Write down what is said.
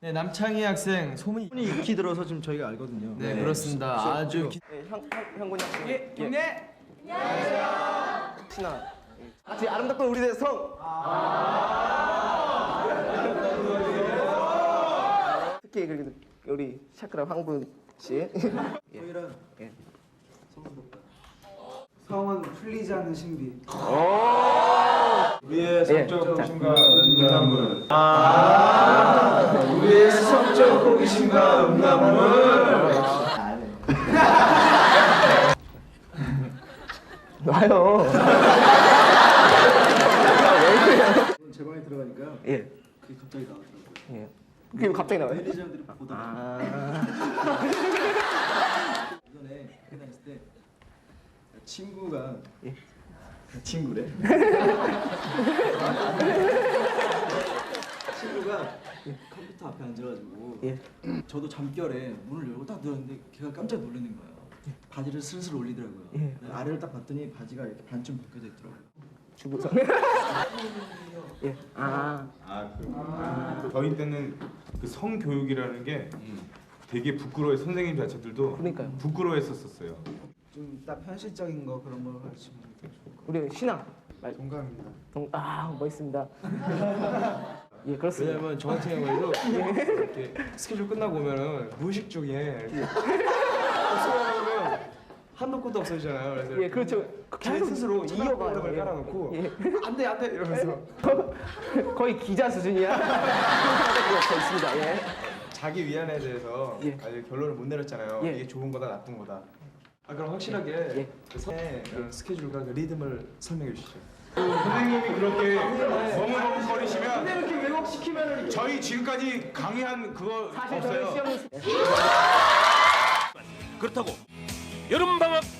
네, 남창희 학생 소문이 익히 들어서 지금 저희가 알거든요. 네, 그렇습니다. 아주 기... 네, 형, 형, 형군이 학생. 예, 동네 신아. 같이 아름답던 우리의 성. 특히 그 우리 샤크라 황군 씨. 저희랑 예. 상황 풀리지 않는 신비. 우리의 예. 성적 자. 호기심과 음란물. 아, 성적 호기심과 음란물. 놔요. 제 방에 들어가니까요. 예. 그게 갑자기 나왔더라고요. 예. 그게 갑자기 나와요. 보다가 아. 예전에 학교 다녔을 때 친구가 예. 친구래. 친구가 컴퓨터 앞에 앉아가지고 예. 저도 잠결에 문을 열고 딱 들었는데 걔가 깜짝 놀라는 거예요. 바지를 슬슬 올리더라고요. 예. 네, 아래를 딱 봤더니 바지가 이렇게 반쯤 벗겨져 있더라고요. 주부성. 예. 아. 아, 그, 저희 때는 그 성교육이라는 게 되게 부끄러워 선생님 자체들도 그러니까요. 부끄러워했었어요. 좀 딱 현실적인 거 그런 걸 가르치면 좋을 것 우리 신아. 말. 같아요. 동감입니다. 동, 아 멋있습니다. 예 그렇습니다. 왜냐면 저 같은 경우에도 이렇게 스케줄 끝나고 오면은 무의식 중에 이렇게 없으면 한도 끝도 없어지잖아요. 그래서 예 그렇죠. 제 스스로 이어가요. 이어가를 예. 깔아놓고 예. 안돼 안돼 이러면서 거의 기자 수준이야. 있습니다. 예. 자기 위안에 대해서 예. 아직 결론을 못 내렸잖아요. 예. 이게 좋은 거다 나쁜 거다. 아 그럼 확실하게 예. 그 선의 그 스케줄과 그 리듬을 설명해 주시죠. 선생님이 그렇게 머뭇머뭇거리시면 근데 이렇게 왜곡시키면은 저희 지금까지 강의한 그거 없어요. 그렇다고 여름방학 특